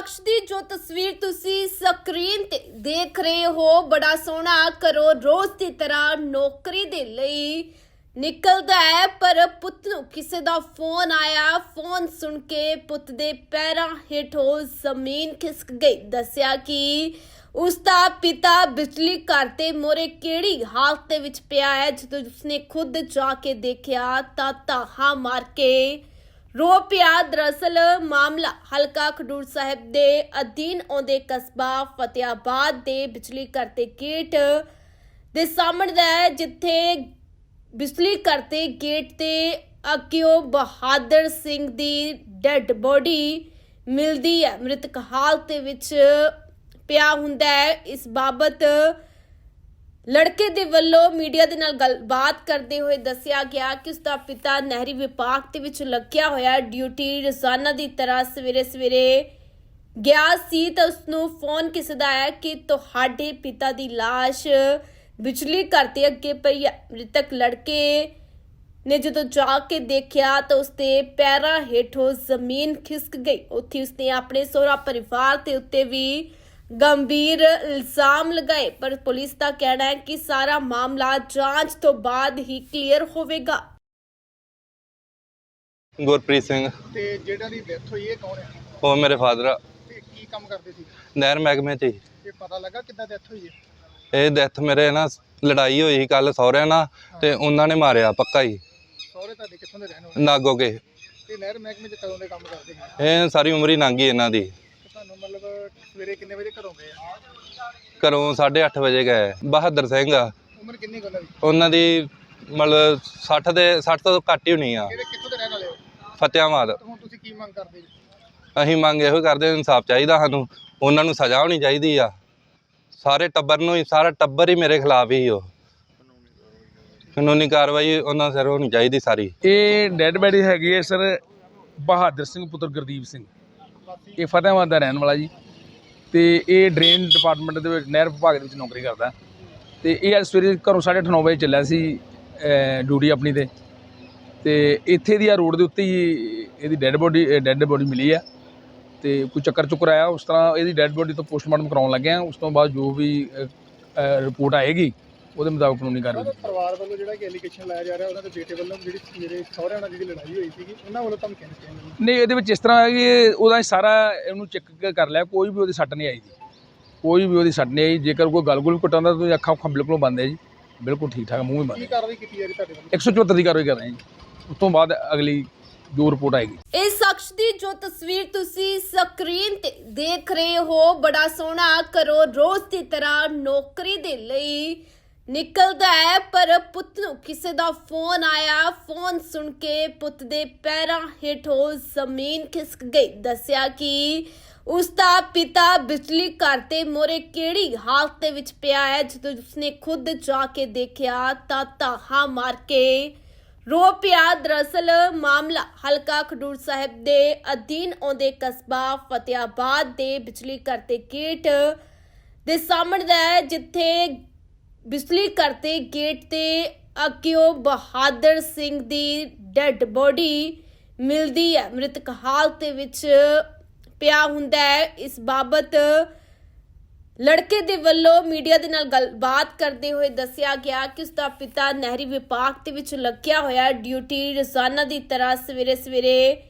ਸ਼ਖਸ ਦੀ ਜੋ ਤਸਵੀਰ ਤੁਸੀਂ ਸਕਰੀਨ ਤੇ ਦੇਖ ਰਹੇ ਹੋ, ਬੜਾ ਸੋਹਣਾ ਕਰੋ ਰੋਜ਼ ਦੀ ਤਰ੍ਹਾਂ ਨੌਕਰੀ ਦੇ ਲਈ ਨਿਕਲਦਾ ਹੈ, ਪਰ ਪੁੱਤ ਨੂੰ ਕਿਸੇ ਦਾ ਫੋਨ ਆਇਆ, ਫੋਨ ਸੁਣ ਕੇ ਪੁੱਤ ਦੇ ਪੈਰਾਂ ਹੇਠੋਂ ਜ਼ਮੀਨ ਖਿਸਕ ਗਈ। ਦੱਸਿਆ ਕਿ ਉਸ ਦਾ ਪਿਤਾ ਬਿਜਲੀ ਘਰ ਤੇ ਮੋਰੇ ਕਿਹੜੀ ਹਾਲਤ ਦੇ ਵਿੱਚ ਪਿਆ ਹੈ, ਜਦੋਂ ਉਸਨੇ ਖੁਦ ਜਾ ਕੇ ਦੇਖਿਆ ਤਾਂ ਤਾਹਾ ਮਾਰ ਕੇ ਰੋ ਪਿਆ ਦਰਅਸਲ ਮਾਮਲਾ ਹਲਕਾ ਖਡੂਰ ਸਾਹਿਬ ਦੇ ਅਧੀਨ ਆਉਂਦੇ ਕਸਬਾ ਫਤਿਆਬਾਦ ਦੇ ਬਿਜਲੀ ਘਰ ਤੇ ਗੇਟ ਦੇ ਸਾਹਮਣੇ ਦਾ ਹੈ, ਜਿੱਥੇ ਬਿਜਲੀ ਘਰ ਤੇ ਗੇਟ ਤੇ ਅਕਿਓ ਬਹਾਦਰ ਸਿੰਘ ਦੀ ਡੈੱਡ ਬੋਡੀ ਮਿਲਦੀ ਹੈ। ਮ੍ਰਿਤਕ ਹਾਲਤ ਵਿੱਚ ਪਿਆ ਹੁੰਦਾ ਹੈ। ਇਸ ਬਾਬਤ ਲੜਕੇ ਦੇ ਵੱਲੋਂ ਮੀਡੀਆ ਦੇ ਨਾਲ ਗੱਲਬਾਤ ਕਰਦੇ ਹੋਏ ਦੱਸਿਆ ਗਿਆ ਕਿ ਉਸ ਦਾ ਪਿਤਾ ਨਹਿਰੀ ਵਿਭਾਗ ਦੇ ਵਿੱਚ ਲੱਗਿਆ ਹੋਇਆ ਡਿਊਟੀ ਰੋਜ਼ਾਨਾ ਦੀ ਤਰ੍ਹਾਂ ਸਵੇਰੇ ਸਵੇਰੇ ਗਿਆ ਸੀ ਤਾਂ ਉਸ ਨੂੰ ਫੋਨ ਕਿਸੇ ਦਾ ਆਇਆ ਕਿ ਤੁਹਾਡੇ ਪਿਤਾ ਦੀ ਲਾਸ਼ ਬਿਜਲੀ ਘਰ ਦੇ ਅੱਗੇ ਪਈ ਹੈ। ਮ੍ਰਿਤਕ ਲੜਕੇ ਨੇ ਜਦੋਂ ਜਾ ਕੇ ਦੇਖਿਆ ਤਾਂ ਉਸਦੇ ਪੈਰਾਂ ਹੇਠੋਂ ਜ਼ਮੀਨ ਖਿਸਕ ਗਈ। ਉੱਥੇ ਉਸਨੇ ਆਪਣੇ ਸਹੁਰਾ ਪਰਿਵਾਰ ਦੇ ਉੱਤੇ ਵੀ ਗੰਭੀਰ ਇਲਜ਼ਾਮ ਲਗਾਏ ਪਰ ਪੁਲਿਸ ਦਾ ਕਹਿਣਾ ਹੈ ਕਿ ਸਾਰਾ ਮਾਮਲਾ ਜਾਂਚ ਤੋਂ ਬਾਅਦ ਹੀ ਕਲੀਅਰ ਹੋਵੇਗਾ। ਗੁਰਪ੍ਰੀਤ ਸਿੰਘ। ਤੇ ਜਿਹੜਾ ਦੀ ਡੈਥ ਹੋਈ ਇਹ ਕੌਣ ਹੈ? ਉਹ ਮੇਰੇ ਫਾਦਰ ਆ। ਤੇ ਕੀ ਕੰਮ ਕਰਦੇ ਸੀ? ਨਹਿਰ ਮਹਿਕਮੇ 'ਚ। ਇਹ ਪਤਾ ਲੱਗਾ ਕਿੱਦਾਂ ਡੈਥ ਹੋਈ ਹੈ? ਇਹ ਡੈਥ ਮੇਰੇ ਨਾ ਲੜਾਈ ਹੋਈ ਸੀ ਕੱਲ ਸਹੁਰਿਆਂ ਨਾਲ ਤੇ ਉਹਨਾਂ ਨੇ ਮਾਰਿਆ ਪੱਕਾ ਹੀ। ਸਹੁਰੇ ਤੁਹਾਡੇ ਕਿੱਥੋਂ ਦੇ ਰਹਿਣ ਵਾਲੇ? ਨਾਗੋ ਕੇ। ਤੇ ਨਹਿਰ ਮਹਿਕਮੇ 'ਚ ਕਦੋਂ ਦੇ ਕੰਮ ਕਰਦੇ ਸੀ? ਇਹ ਸਾਰੀ ਉਮਰ ਹੀ ਲੰਘ ਗਈ ਇਹਨਾਂ ਦੀ। ਤੁਹਾਨੂੰ ਮਤਲਬ ਸਵੇਰੇ ਕਿੰਨੇ ਵਜੇ ਘਰੋਂ ਗਏ? ਆ ਘਰੋਂ 8:30 ਵਜੇ ਗਏ। ਬਹਾਦਰ ਸਿੰਘ ਆ। ਉਮਰ ਕਿੰਨੀ ਕੁ ਉਹਨਾਂ ਦੀ? ਉਹਨਾਂ ਦੀ ਮਤਲਬ 60 ਦੇ 60 ਤੋਂ ਘੱਟ ਹੀ ਹੋਣੀ ਆ। ਕਿਹੜੇ ਕਿੱਥੋਂ ਦੇ ਰਹਿਣ ਵਾਲੇ ਹੋ? ਫਤਿਆਬਾਦ ਤੇ ਹੁਣ ਤੁਸੀਂ ਕੀ ਮੰਗ ਕਰਦੇ ਜੀ? ਅਸੀਂ ਮੰਗ ਇਹੋ ਕਰਦੇ ਇਨਸਾਫ ਚਾਹੀਦਾ ਸਾਨੂੰ। ਉਹਨਾਂ ਨੂੰ ਸਜ਼ਾ ਹੋਣੀ ਚਾਹੀਦੀ ਆ। ਸਾਰੇ ਟੱਬਰ ਨੂੰ ਹੀ ਸਾਰਾ ਟੱਬਰ ਹੀ ਮੇਰੇ ਖਿਲਾਫ ਹੀ ਉਹ। ਕਾਨੂੰਨੀ ਕਾਰਵਾਈ ਉਹਨਾਂ ਸਿਰ ਹੋਣੀ ਚਾਹੀਦੀ ਸਾਰੀ। ਇਹ ਡੈਡ ਬੈਡੀ ਹੈਗੀ ਹੈ ਸਰ ਬਹਾਦਰ ਸਿੰਘ ਪੁੱਤਰ ਗੁਰਦੀਪ ਸਿੰਘ। ਇਹ ਫਤਿਹਾਬਾਦ ਦਾ ਰਹਿਣ ਵਾਲਾ ਜੀ। ਤੇ ਇਹ ਡਰੇਨ ਡਿਪਾਰਟਮੈਂਟ ਦੇ ਵਿੱਚ, ਨਹਿਰ ਵਿਭਾਗ ਦੇ ਵਿੱਚ ਨੌਕਰੀ ਕਰਦਾ। ਤੇ ਇਹ ਅੱਜ ਸਵੇਰੇ ਘਰੋਂ 9:30 ਵਜੇ ਚੱਲਿਆ ਸੀ ਡਿਊਟੀ ਆਪਣੀ ਤੇ। ਤੇ ਇੱਥੇ ਦੀ ਆ ਰੋਡ ਦੇ ਉੱਤੇ ਹੀ ਇਹਦੀ ਡੈੱਡ ਬੋਡੀ ਡੈੱਡ ਬੋਡੀ ਮਿਲੀ ਆ। ਤੇ ਕੋਈ ਚੱਕਰ ਚੁੱਕਰ ਆਇਆ, ਉਸ ਤਰ੍ਹਾਂ ਇਹਦੀ ਡੈੱਡ ਬੋਡੀ ਤੋਂ ਪੋਸਟਮਾਰਟਮ ਕਰਾਉਣ ਲੱਗੇ ਆ। ਉਸ ਤੋਂ ਬਾਅਦ ਜੋ ਵੀ ਰਿਪੋਰਟ ਆਏਗੀ ਉਹਦੇ ਮੁਤਾਬਕ ਕਾਨੂੰਨੀ ਕਾਰਵਾਈ ਉਹਨਾਂ ਪਰਿਵਾਰ ਵੱਲੋਂ ਜਿਹੜਾ ਕਿ ਐਲੀਗੇਸ਼ਨ ਲਾਇਆ ਜਾ ਰਿਹਾ ਉਹਨਾਂ ਦੇ ਬੇਟੇ ਵੱਲੋਂ ਜਿਹੜੀ ਮੇਰੇ ਸਹੁਰਿਆਂ ਨਾਲ ਜਿਹੜੀ ਲੜਾਈ ਹੋਈ ਸੀਗੀ ਉਹਨਾਂ ਵੱਲੋਂ ਧਮਕੀਆਂ ਦਿੱਤੀਆਂ ਗਈਆਂ ਨਹੀਂ ਇਹਦੇ ਵਿੱਚ ਇਸ ਤਰ੍ਹਾਂ ਹੈ ਕਿ ਇਹ ਉਹਦਾ ਸਾਰਾ ਇਹਨੂੰ ਚੈੱਕ ਕਰ ਲਿਆ ਕੋਈ ਵੀ ਉਹਦੀ ਸੱਟ ਨਹੀਂ ਆਈ ਜੀ। ਕੋਈ ਵੀ ਉਹਦੀ ਸੱਟ ਨਹੀਂ ਆਈ ਜੇਕਰ ਕੋਈ ਗਲ-ਗੁਲ ਘਟਾਉਂਦਾ ਤਾਂ ਅੱਖਾਂ ਅੱਖਾਂ ਬਿਲਕੁਲ ਬੰਦ ਹੈ ਜੀ। ਬਿਲਕੁਲ ਠੀਕ ਠਾਕ ਮੂੰਹ ਹੀ ਬੰਦ ਕੀ ਕਾਰਵਾਈ ਕੀਤੀ ਜਾ ਰਹੀ ਤੁਹਾਡੇ ਵੱਲੋਂ? 174 ਦੀ ਕਾਰਵਾਈ ਕਰ ਰਹੇ ਹਾਂ ਜੀ। ਉਸ ਤੋਂ ਬਾਅਦ ਅਗਲੀ ਜੋ ਰਿਪੋਰਟ ਆਏਗੀ। ਇਸ ਸ਼ਖਸ ਦੀ ਜੋ ਤਸਵੀਰ ਤੁਸੀਂ ਸਕਰੀਨ ਤੇ ਦੇਖ ਰਹੇ ਹੋ ਬੜਾ ਸੋਹਣਾ ਕਰੋ ਰੋਜ਼ ਦੀ ਤਰ੍ਹਾਂ ਨੌਕਰੀ ਦੇ ਲਈ ਨਿਕਲਦਾ ਹੈ, ਪਰ ਪੁੱਤ ਨੂੰ ਕਿਸੇ ਦਾ ਫੋਨ ਆਇਆ। ਫੋਨ ਸੁਣ ਕੇ ਪੁੱਤ ਦੇ ਪੈਰਾਂ ਹੇਠੋਂ ਜ਼ਮੀਨ ਖਿਸਕ ਗਈ। ਦੱਸਿਆ ਕਿ ਉਸ ਦਾ ਪਿਤਾ ਬਿਜਲੀ ਘਰ ਤੇ ਮੋਰੇ ਕਿਹੜੀ ਹਾਲਤ ਦੇ ਵਿੱਚ ਪਿਆ ਹੈ? ਜਦੋਂ ਉਸਨੇ ਖੁਦ ਜਾ ਕੇ ਦੇਖਿਆ ਤਾਂ ਤਾਹਾ ਮਾਰ ਕੇ ਰੋ ਪਿਆ। ਦਰਅਸਲ ਮਾਮਲਾ ਹਲਕਾ ਖਡੂਰ ਸਾਹਿਬ ਦੇ ਅਧੀਨ ਆਉਂਦੇ ਕਸਬਾ ਫਤਿਆਬਾਦ ਦੇ ਬਿਜਲੀ ਘਰ ਤੇ ਗੇਟ ਦੇ ਸਾਹਮਣੇ ਦਾ ਜਿੱਥੇ ਬਿਜਲੀ ਘਰ ਤੇ ਗੇਟ ਤੇ ਅੱਗਿਓ ਬਹਾਦਰ ਸਿੰਘ ਦੀ ਡੈੱਡ ਬੋਡੀ ਮਿਲਦੀ ਹੈ। ਮ੍ਰਿਤਕ ਹਾਲਤ ਦੇ ਵਿੱਚ ਪਿਆ ਹੁੰਦਾ ਹੈ। ਇਸ ਬਾਬਤ ਲੜਕੇ ਦੇ ਵੱਲੋਂ ਮੀਡੀਆ ਦੇ ਨਾਲ ਗੱਲਬਾਤ ਕਰਦੇ ਹੋਏ ਦੱਸਿਆ ਗਿਆ ਕਿ ਉਸ ਦਾ ਪਿਤਾ ਨਹਿਰੀ ਵਿਭਾਗ ਦੇ ਵਿੱਚ ਲੱਗਿਆ ਹੋਇਆ ਡਿਊਟੀ ਰੋਜ਼ਾਨਾ ਦੀ ਤਰ੍ਹਾਂ ਸਵੇਰੇ ਸਵੇਰੇ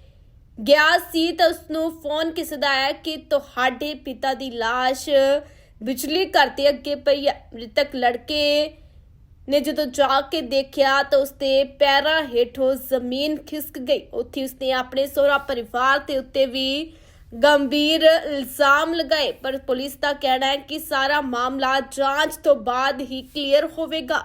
ਗਿਆ ਸੀ ਤਾਂ ਉਸ ਨੂੰ ਫੋਨ ਕਿਸੇ ਦਾ ਆਇਆ ਕਿ ਤੁਹਾਡੇ ਪਿਤਾ ਦੀ ਲਾਸ਼ ਬਿਜਲੀ ਘਰ ਦੇ ਅੱਗੇ ਪਈ ਮ੍ਰਿਤਕ ਲੜਕੇ ਨੇ ਜਦੋਂ ਜਾ ਕੇ ਦੇਖਿਆ ਤਾਂ ਉਸਦੇ ਪੈਰਾਂ ਹੇਠੋਂ ਜ਼ਮੀਨ ਖਿਸਕ ਗਈ। ਉੱਥੇ ਉਸਨੇ ਆਪਣੇ ਸਹੁਰਾ ਪਰਿਵਾਰ ਦੇ ਉੱਤੇ ਵੀ ਗੰਭੀਰ ਇਲਜ਼ਾਮ ਲਗਾਏ। ਪਰ ਪੁਲਿਸ ਦਾ ਕਹਿਣਾ ਹੈ ਕਿ ਸਾਰਾ ਮਾਮਲਾ ਜਾਂਚ ਤੋਂ ਬਾਅਦ ਹੀ ਕਲੀਅਰ ਹੋਵੇਗਾ।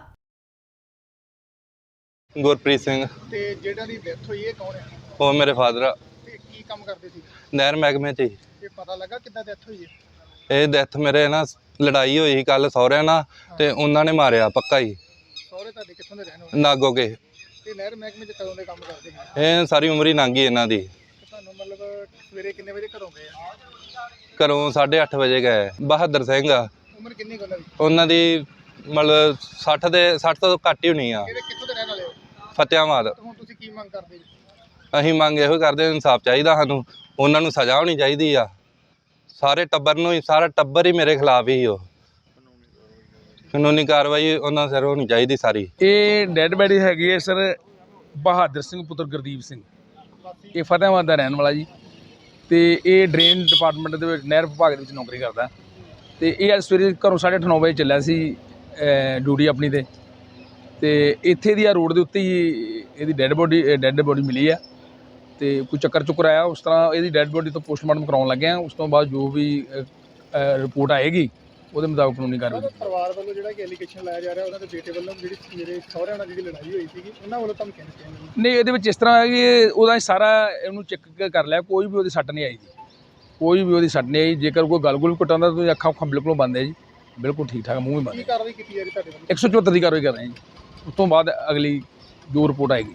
ਗੁਰਪ੍ਰੀਤ ਸਿੰਘ। ਤੇ ਜਿਹੜਾ ਦੀ ਡੈਥ ਹੋਈ ਇਹ ਕੌਣ ਹੈ? ਉਹ ਮੇਰੇ ਫਾਦਰ ਆ। ਤੇ ਕੀ ਕੰਮ ਕਰਦੇ ਸੀ? ਨਹਿਰ ਮਹਿਕਮੇ 'ਚ ਹੀ। ਇਹ ਪਤਾ ਲੱਗਾ ਕਿੱਦਾਂ ਡੈਥ ਹੋਈ ਹੈ? ਇਹ ਡੈਥ ਮੇਰੇ ਨਾ ਲੜਾਈ ਹੋਈ ਸੀ ਕੱਲ ਸਹੁਰਿਆਂ ਨਾਲ ਤੇ ਉਹਨਾਂ ਨੇ ਮਾਰਿਆ ਪੱਕਾ ਹੀ। ਸਹੁਰੇ ਤੁਹਾਡੇ ਕਿੱਥੋਂ ਦੇ ਰਹਿਣ ਵਾਲੇ? ਨਾਗੋ ਕੇ ਤੇ ਨਹਿਰ ਮਹਿਕਮੇ 'ਚ ਕਦੋਂ ਦੇ ਕੰਮ ਕਰਦੇ ਸੀ? ਇਹ ਸਾਰੀ ਉਮਰ ਹੀ ਲੰਘ ਗਈ ਇਹਨਾਂ ਦੀ। ਤੁਹਾਨੂੰ ਮਤਲਬ ਸਵੇਰੇ ਕਿੰਨੇ ਵਜੇ ਘਰੋਂ ਗਏ? ਆ ਘਰੋਂ 8:30 ਵਜੇ ਗਏ। ਬਹਾਦਰ ਸਿੰਘ ਆ। ਉਮਰ ਕਿੰਨੀ ਕੁ ਉਹਨਾਂ ਦੀ? ਉਹਨਾਂ ਦੀ ਮਤਲਬ 60 ਦੇ 60 ਤੋਂ ਘੱਟ ਹੀ ਹੋਣੀ ਆ। ਕਿਹੜੇ ਕਿੱਥੋਂ ਦੇ ਰਹਿਣ ਵਾਲੇ ਹੋ? ਫਤਿਆਬਾਦ ਤੇ ਹੁਣ ਤੁਸੀਂ ਕੀ ਮੰਗ ਕਰਦੇ ਜੀ? ਅਸੀਂ ਮੰਗ ਇਹੋ ਕਰਦੇ ਇਨਸਾਫ ਚਾਹੀਦਾ ਸਾਨੂੰ। ਉਹਨਾਂ ਨੂੰ ਸਜ਼ਾ ਹੋਣੀ ਚਾਹੀਦੀ ਆ। ਸਾਰੇ ਟੱਬਰ ਨੂੰ ਹੀ, ਸਾਰਾ ਟੱਬਰ ਹੀ ਮੇਰੇ ਖਿਲਾਫ ਹੀ ਉਹ। ਕਾਨੂੰਨੀ ਕਾਰਵਾਈ ਉਹਨਾਂ ਸਿਰ ਹੋਣੀ ਚਾਹੀਦੀ ਸਾਰੀ। ਇਹ ਡੈੱਡ ਬੈਡੀ ਹੈਗੀ ਹੈ ਸਰ ਬਹਾਦਰ ਸਿੰਘ ਪੁੱਤਰ ਗੁਰਦੀਪ ਸਿੰਘ। ਇਹ ਫਤਿਹਾਬਾਦ ਦਾ ਰਹਿਣ ਵਾਲਾ ਜੀ। ਤੇ ਇਹ ਡਰੇਨ ਡਿਪਾਰਟਮੈਂਟ ਦੇ ਵਿੱਚ, ਨਹਿਰ ਵਿਭਾਗ ਦੇ ਵਿੱਚ ਨੌਕਰੀ ਕਰਦਾ। ਤੇ ਇਹ ਅੱਜ ਸਵੇਰੇ ਘਰੋਂ 9:30 ਵਜੇ ਚੱਲਿਆ ਸੀ ਡਿਊਟੀ ਆਪਣੀ ਤੇ। ਤੇ ਇੱਥੇ ਦੀ ਆ ਰੋਡ ਦੇ ਉੱਤੇ ਹੀ ਇਹਦੀ ਡੈੱਡ ਬੋਡੀ ਡੈੱਡ ਬੋਡੀ ਮਿਲੀ ਆ। ਤੇ ਕੋਈ ਚੱਕਰ ਚੁੱਕਰ ਆਇਆ ਉਸ ਤਰ੍ਹਾਂ ਇਹਦੀ ਡੈੱਡ ਬੋਡੀ ਤੋਂ ਪੋਸਟਮਾਰਟਮ ਕਰਾਉਣ ਲੱਗੇ ਆ ਉਸ ਤੋਂ ਬਾਅਦ ਜੋ ਵੀ ਰਿਪੋਰਟ ਆਏਗੀ ਉਹਦੇ ਮੁਤਾਬਕ ਕਾਨੂੰਨੀ ਕਾਰਵਾਈ ਪਰਿਵਾਰ ਵੱਲੋਂ ਜਿਹੜਾ ਕਿ ਐਲੀਗੇਸ਼ਨ ਲਾਇਆ ਜਾ ਰਿਹਾ ਉਹਨਾਂ ਦੇ ਬੇਟੇ ਵੱਲੋਂ ਜਿਹੜੀ ਮੇਰੇ ਸਹੁਰਿਆਂ ਨਾਲ ਜਿਹੜੀ ਲੜਾਈ ਹੋਈ ਸੀਗੀ ਉਹਨਾਂ ਵੱਲੋਂ ਦਿੱਤੀਆਂ ਗਈਆਂ ਨਹੀਂ ਇਹਦੇ ਵਿੱਚ ਇਸ ਤਰ੍ਹਾਂ ਹੈ ਕਿ ਉਹਦਾ ਸਾਰਾ ਇਹਨੂੰ ਚੈੱਕ ਕਰ ਲਿਆ ਕੋਈ ਵੀ ਉਹਦੀ ਸੱਟ ਨਹੀਂ ਆਈ ਜੀ। ਕੋਈ ਵੀ ਉਹਦੀ ਸੱਟ ਨਹੀਂ ਆਈ ਜੇਕਰ ਕੋਈ ਗਲ ਗੁਲ ਘਟਾਉਂਦਾ ਤਾਂ ਅੱਖਾਂ ਉੱਖਾਂ ਬਿਲਕੁਲ ਬੰਦ ਹੈ ਜੀ। ਬਿਲਕੁਲ ਠੀਕ ਠਾਕ ਮੂੰਹ ਵੀ ਬੰਦ ਕੀ ਕਾਰਵਾਈ ਕੀਤੀ ਜਾ ਰਹੀ ਤੁਹਾਡੇ ਵੱਲੋਂ? 174 ਦੀ ਕਾਰਵਾਈ ਕਰ ਰਹੇ ਹਾਂ ਜੀ। ਉਸ ਤੋਂ ਬਾਅਦ ਅਗਲੀ ਜੋ ਰਿਪੋਰਟ ਆਏਗੀ।